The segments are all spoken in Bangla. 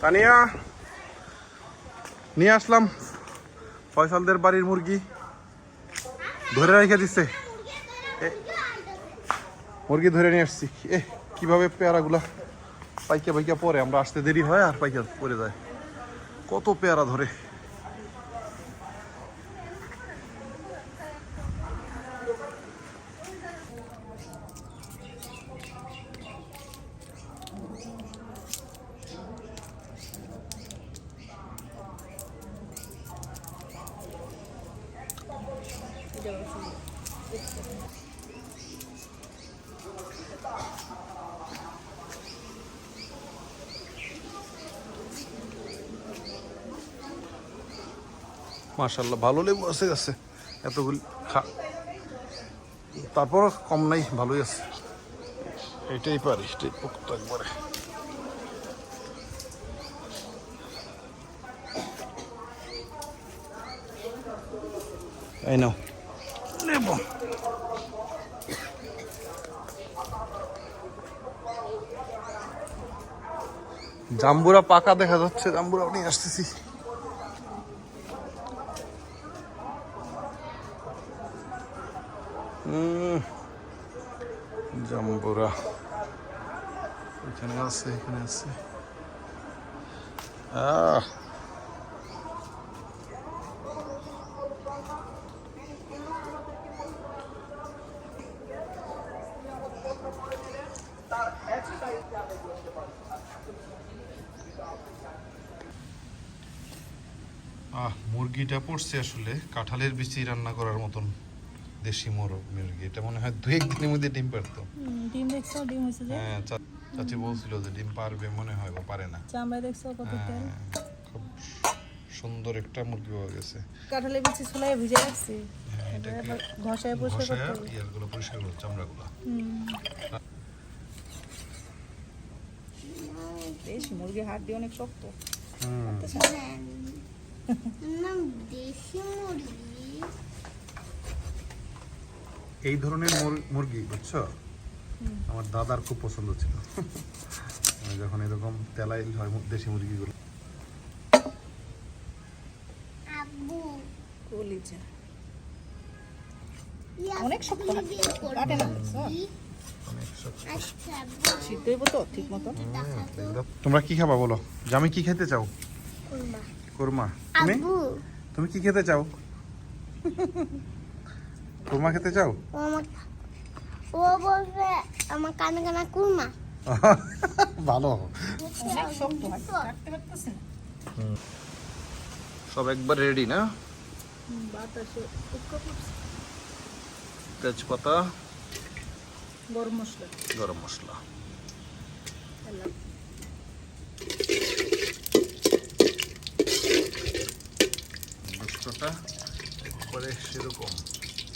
তানিয়া, নিয়ে আসলাম। ফয়সালদের বাড়ির মুরগি ধরে রেখে দিচ্ছে মুরগি ধরে নিয়ে আসছি। এ, কীভাবে পেয়ারাগুলা পাইকা পাইকা পরে আমরা আসতে দেরি হয় আর পাইকা পরে যায়। কত পেয়ারা ধরে। মার্শাল্লাহ ভালো লেবু আছে আছে। এতগুলি খা তারপর কম নাই, ভালোই আছে। এটাই পারি, এটাই পোক্ত একবারে। এই নাও। লেবু। জাম্বুরা পাকা দেখা যাচ্ছে জাম্বুরা নিয়ে আসতেছি। জাম্বুরা এখানে আছে এখানে আছে আহ মুরগিটা পড়ছে আসলে কাঁঠালের বিচি রান্না করার মতন। দেশি মোরগ মুরগি এটা মনে হয় দু একদিনের মধ্যে ডিম পারতো। ডিম দেখছ? ডিম হয়েছে যে? হ্যাঁ চাচি বলছিল যে ডিম পারবে মনে হয় বা পারে না। চামড়া দেখছ কত তেল হ্যাঁ, খুব সুন্দর একটা মুরগি পাওয়া গেছে। কাঁঠালের বিচি ছুলাই ভিজে রাখছি। ঘষায় পরিষ্কার ঘষায়া করতে হবে ইয়ারগুলো পরিষ্কার করো চামড়াগুলো। হুম। মুরগি হাড় দিয়ে অনেক শক্ত। হুম। দেশি মুরগি। এই ধরনের মুর- মুরগি বুঝছ? আমার দাদার খুব পছন্দ ছিল। যখন এরকম তেলাইল হয় দেশি মুরগিগুলো। অনেক শক্ত। কাটে না। আচ্ছা মতো। তোমরা কি খাবা বলো? জামি কি খেতে চাও? কুরমা। কোরমা। তুমি? তুমি কি খেতে চাও? কোরমা খেতে চাও? ও আমার ও বলবে আমার কানে কানে কুরমা ভালো। সব একবার রেডি না। তেজপাতা গরম মশলা। গরম মশলা। গোস্তটা একবারে সেরকম।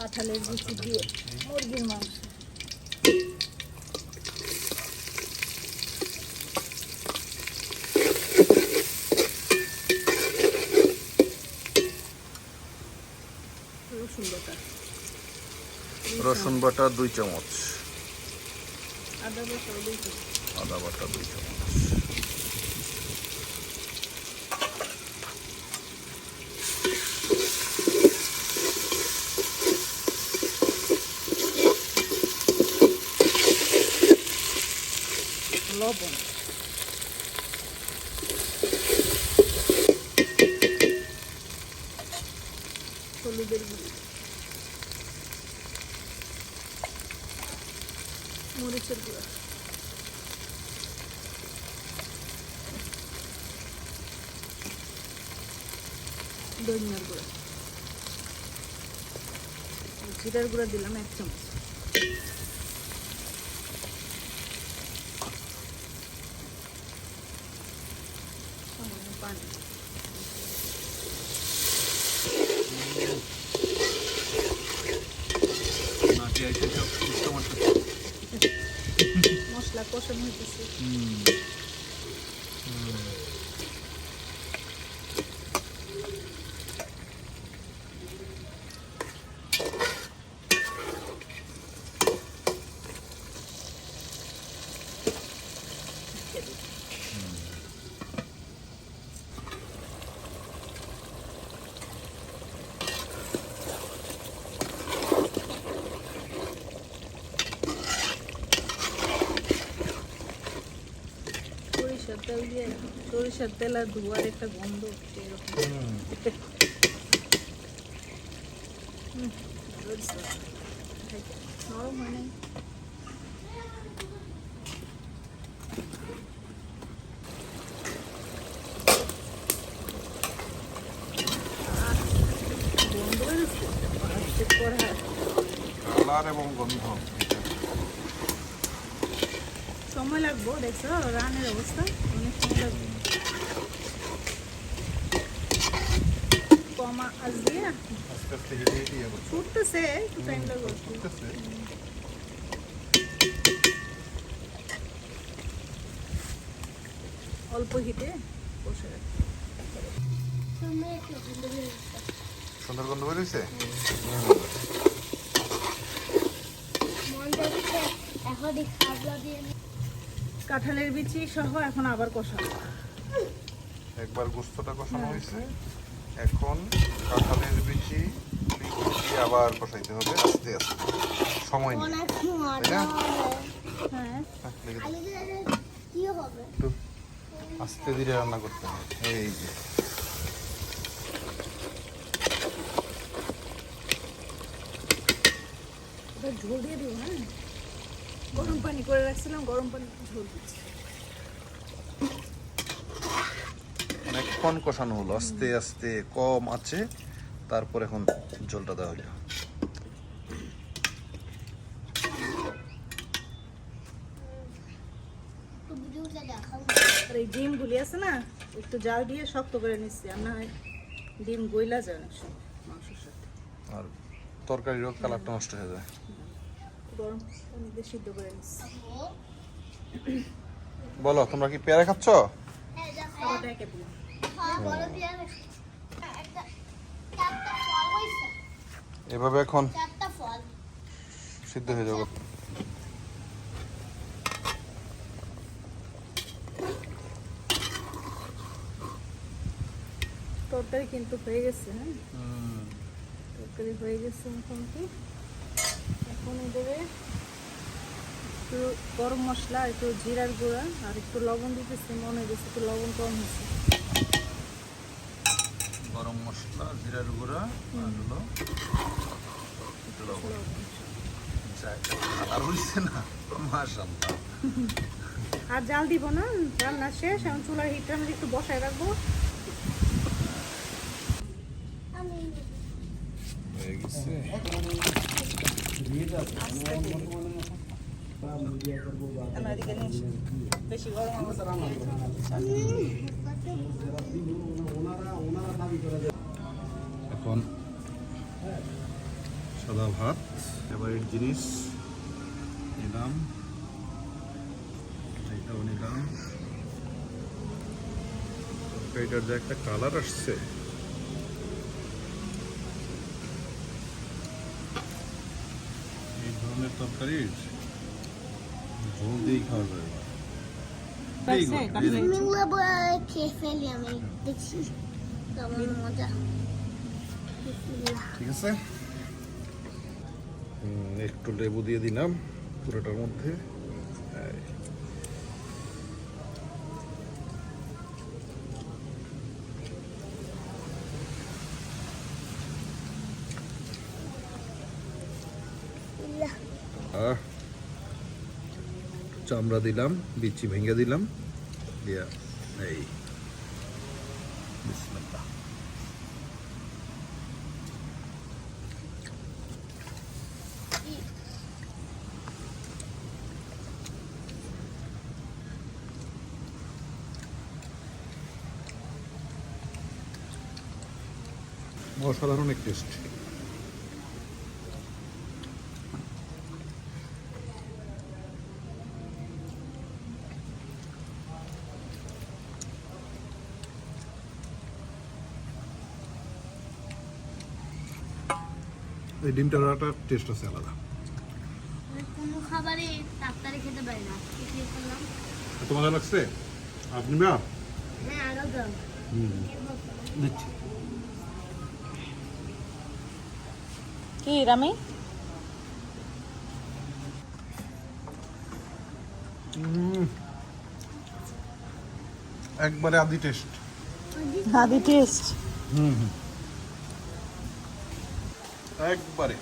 কাঁঠালের বিচি দিয়ে মুরগির মাংস। রসুন বাটা দুই চামচ। আদা বাটা দুই চামচ। হলুদের গুঁড়ি। মরিচের গুঁড়া। ধনিয়ার গুঁড়া। জিরার গুঁড়া দিলাম এক চামচ। পানি মশলা কষানো হইতেছে তেল দিয়ে সরিষার তেল আর ধোয়ার একটা গন্ধ এরকম। নরম হয় নাই। কালার এবং গন্ধ। সময় লাগবো দেখছ? রানের অবস্থা অনেক সময় লাগবে কমা আজ দিয়ে আস্তে আস্তে হেঁটে হেঁটে ছুটতেছে একটু টাইম লাগবে। করতেছে অল্প হিটে বসে রাখি। তুমি একটু ঘুরে ঘুরে সুন্দর গন্ধ বেরিয়েছে। কাঁঠালের বিচি সহ এখন আবার কষাবো একবার গোস্তটা কষানো হয়েছে। এখন কাঁঠালের বিচি দিয়ে আবার কষাইতে হবে আস্তে আস্তে। সময় নেই তাই না? হ্যাঁ আস্তে ধীরে রান্না করতে হবে। এই যে। ঝোল দিয়ে দিও হ্যাঁ? গরম পানি করে রাখছিলাম গরম পানি ঝোল দিচ্ছি। অনেকক্ষণ কষানো হলো আস্তে আস্তে কম আছে তারপর এখন জলটা দেওয়া হলো। আর এই ডিমগুলি আছে না একটু জাল দিয়ে শক্ত করে নিচ্ছি আর না ডিম গইলা যায় অনেক সময় মাংসের সাথে। আর তরকারিরও কালারটা নষ্ট হয়ে যায়। গরম সিদ্ধ করে নিচ্ছি। বলো তোমরা কি পেয়ারা খাচ্ছ? হ্যাঁ এভাবে এখন সিদ্ধ হয়ে যাবে। তরকারি কিন্তু হয়ে গেছে হ্যাঁ? তরকারি হয়ে গেছে মোটামুটি। এখন দেবে একটু গরম মশলা একটু জিরার গুঁড়া আর একটু লবণ দিতেছি মনে হয়েছে একটু লবণ কম হয়েছে। গরম মশলা জিরার গুঁড়া আর হলো লবণ। যাই, হইছে না মাশাআল্লাহ আর জাল দিব না রান্না শেষ এখন চুলার হিটটা আমি একটু বসায় রাখব। বেশি গরম এখন সাদা ভাত এবারের জিনিস নিলাম। এটাও নিলাম। তরকারিটার যে একটা কালার আসছে। এই ধরনের তরকারির ঝোল দিয়েই খাওয়া যায়। ঠিক আছে? একটু লেবু দিয়ে দিলাম পুরোটার মধ্যে। চামড়া দিলাম, বিচি ভেঙে দিলাম। দিয়া, এই। বিসমিল্লাহ অসাধারণ এক টেস্ট এই ডিমটার একটা টেস্ট আছে আলাদা। আমি কোনো খাবারই তাড়াতাড়ি খেতে পারি না মজা লাগছে? আপনি না হ্যাঁ আরও দাও। দিচ্ছি। কি রামি? একবারে আদি টেস্ট আদি টেস্ট হুম হুম। একবারে